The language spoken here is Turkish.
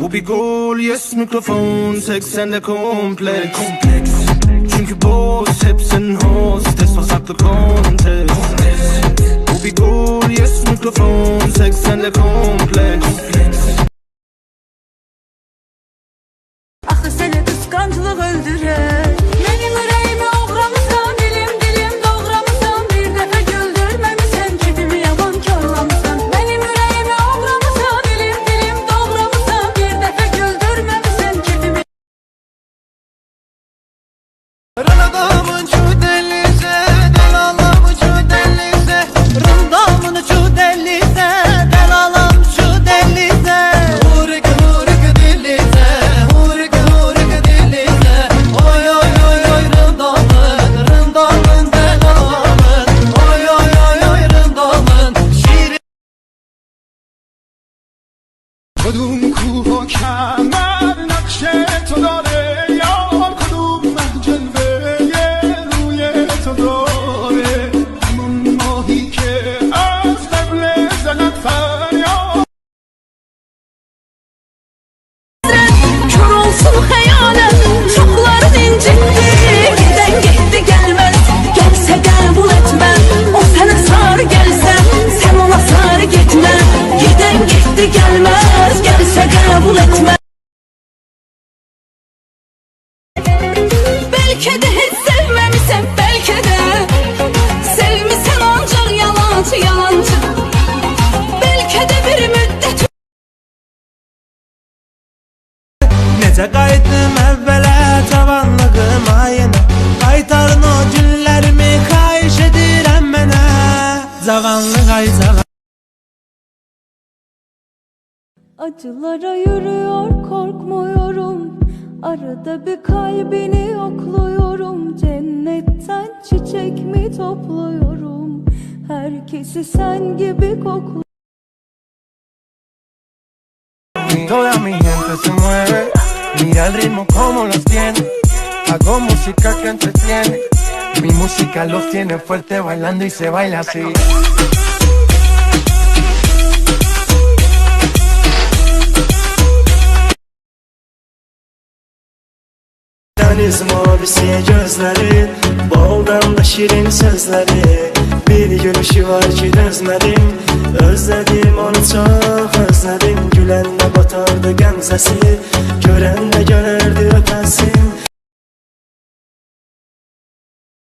Bu bir gol yes mikrofon 80'de kompleks Kompleks Çünkü boss hep senin hostes var saklı kontes Bu bir gol yes mikrofon 80'de kompleks Axı səni qısqanclıq öldürər Mənim Rınadamın şu Delalım şu Rındamın şu Delalım şu delize? Hurik delize Hurik hurik delize. Oy oy oy oy rındamın Rındamın delalımın Oy oy oy oy rındamın Şirin Kadın kuhu kemer qəbul etmə Bəlkə də heç sevməmisən Bəlkə də Sevmisən ancaq yalancı yalancı. Də bir müddət Necə qayıtdım əvvələ cavanlığım ayına? Qaytarın o günlərimi xahiş edirəm mənə Cavanlıq ay cavan Acılara yürüyor korkmuyorum. Arada bir kalbini yokluyorum Cennetten çiçek mi topluyorum? Herkesi sen gibi kokluyorum. Toda mi gente se mueve Mira el ritmo como los tiene. Hago música que entretiene Mi música los tiene fuerte bailando y se baila así Deniz mavisi gözlerin Baldan da şirin sözleri. Bir gülüşü var ki dözmedim Özledim onu çok özledim. Gülenle batardı gemzesi Görenle görerdi öpesim